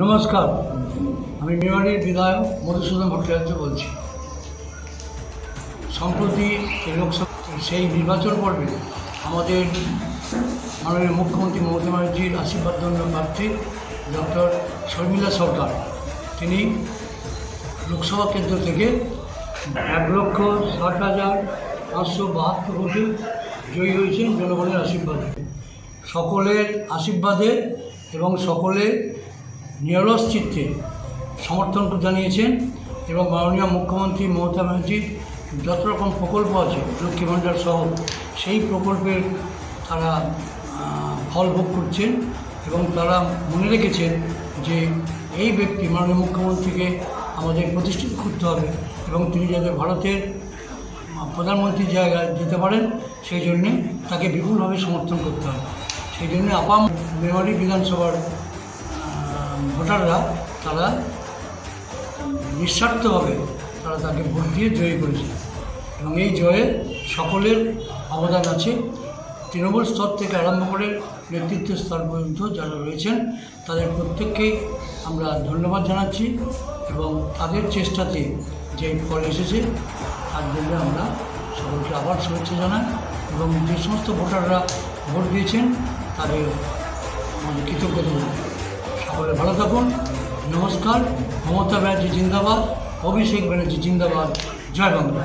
নমস্কার, আমি মেমারির বিধায়ক মধুসূদন ভট্টাচার্য বলছি। সম্প্রতি লোকসভা, সেই নির্বাচন পর্বে আমাদের মাননীয় মুখ্যমন্ত্রী মমতা ব্যানার্জির আশীর্বাদ প্রার্থী ডক্টর শর্মিলা সরকার। তিনি লোকসভা কেন্দ্র থেকে এক লক্ষ ষাট হাজার পাঁচশো বাহাত্তর ভোটে জয়ী হয়েছেন জনগণের আশীর্বাদে। সকলের আশীর্বাদে এবং সকলে নিরলস চিত্তে সমর্থন জানিয়েছেন এবং মাননীয় মুখ্যমন্ত্রী মমতা ব্যানার্জির যত রকম প্রকল্প আছে লক্ষ্মী ভাণ্ডার সহ সেই প্রকল্পের তারা ফল ভোগ করছেন এবং তারা মনে রেখেছেন যে এই ব্যক্তি মাননীয় মুখ্যমন্ত্রীকে আমাদের প্রতিষ্ঠিত করতে হবে এবং তিনি যাতে ভারতের প্রধানমন্ত্রীর জায়গায় যেতে পারেন, সেই জন্যে তাকে বিপুলভাবে সমর্থন করতে হবে। সেই জন্য আপাম মেমারি বিধানসভার ভোটাররা তারা নিঃস্বার্থভাবে তারা তাকে ভোট দিয়ে জয়ী করেছে। এবং এই জয়ে সকলের অবদান আছে। তৃণমূল স্তর থেকে আরম্ভ করে নেতৃত্ব স্তর পর্যন্ত যারা রয়েছেন, তাদের প্রত্যেককেই আমরা ধন্যবাদ জানাচ্ছি এবং তাদের চেষ্টাতে যে ফল এসেছে, তার জন্য আমরা সকলকে আবার শুভেচ্ছা জানাই এবং যে সমস্ত ভোটাররা ভোট দিয়েছেন, তাদের কৃতজ্ঞতা জানাই। সকলে ভালো থাকুন। নমস্কার মমতা ব্যানার্জি জিন্দাবাদ অভিষেক ব্যানার্জি জিন্দাবাদ। জয় বাংলা।